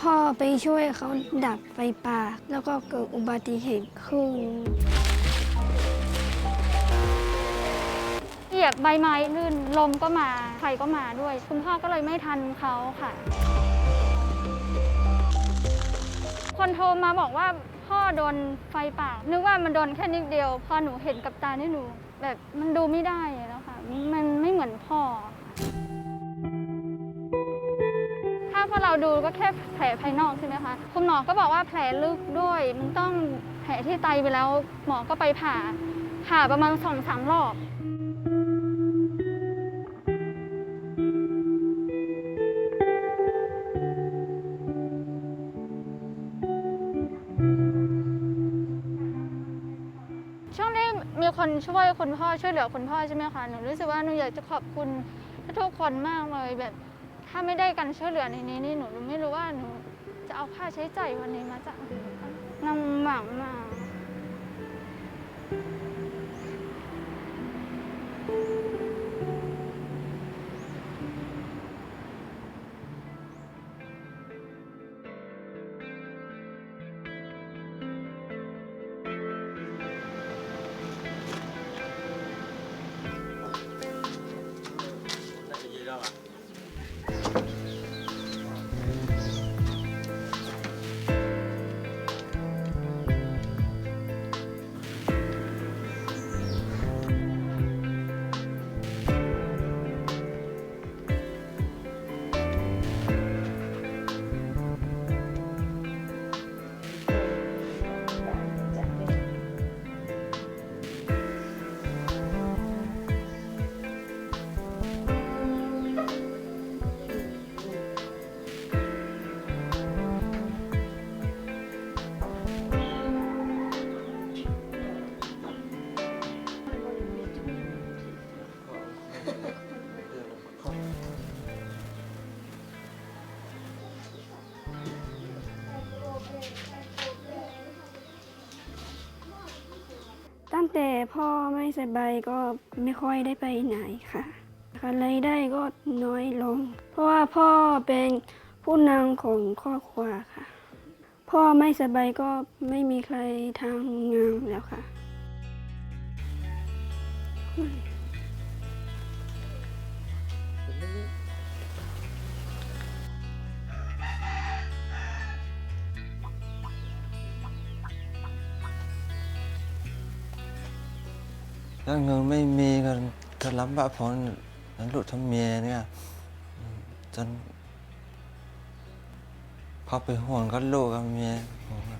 พ่อไปช่วยเขาดับไฟป่า แล้วก็เกิดอุบัติเหตุขึ้นเหยียบใบไม้ลื่นลมก็มาไฟก็มาด้วย คุณพ่อก็เลยไม่ทันเขาค่ะ คนโทรมาบอกว่าพ่อโดนไฟป่า นึกว่ามันโดนแค่นิดเดียว พอหนูเห็นกับตานี่หนู แบบมันดูไม่ได้แล้วค่ะ มันไม่เหมือนพ่อ พอเราดูก็แค่แผลภายนอกใช่ไหมคะ คุณหมอก็บอกว่าแผลลึกด้วย มันต้องแผลที่ไตไปแล้ว หมอก็ไปผ่า ผ่าประมาณสองสามรอบช่วงที่มีคนช่วยคุณพ่อช่วยเหลือคุณพ่อใช่ไหมคะหนูรู้สึกว่าหนูอยากจะขอบคุณทุกคนมากเลยแบบ ถ้าไม่ได้การช่วยเหลือในนี้นี่หนูไม่รู้ว่าหนูจะเอาค่าใช้ใจ่ายวันนี้มาจากไหนลำบากมาก ตั้งแต่พ่อไม่สบายก็ไม่ค่อยได้ไปไหนค่ะค่ะรายได้ก็น้อยลง เพราะว่าพ่อเป็นผู้นำของครอบครัวค่ะ พ่อไม่สบายก็ไม่มีใครทำงานแล้วค่ะ ถ้าเงินไม่มีก็ก็รับาพอนั้นลูกทำเมียเนี่ยจนพอไปห่วงก็ลูกกับเมียผมกัน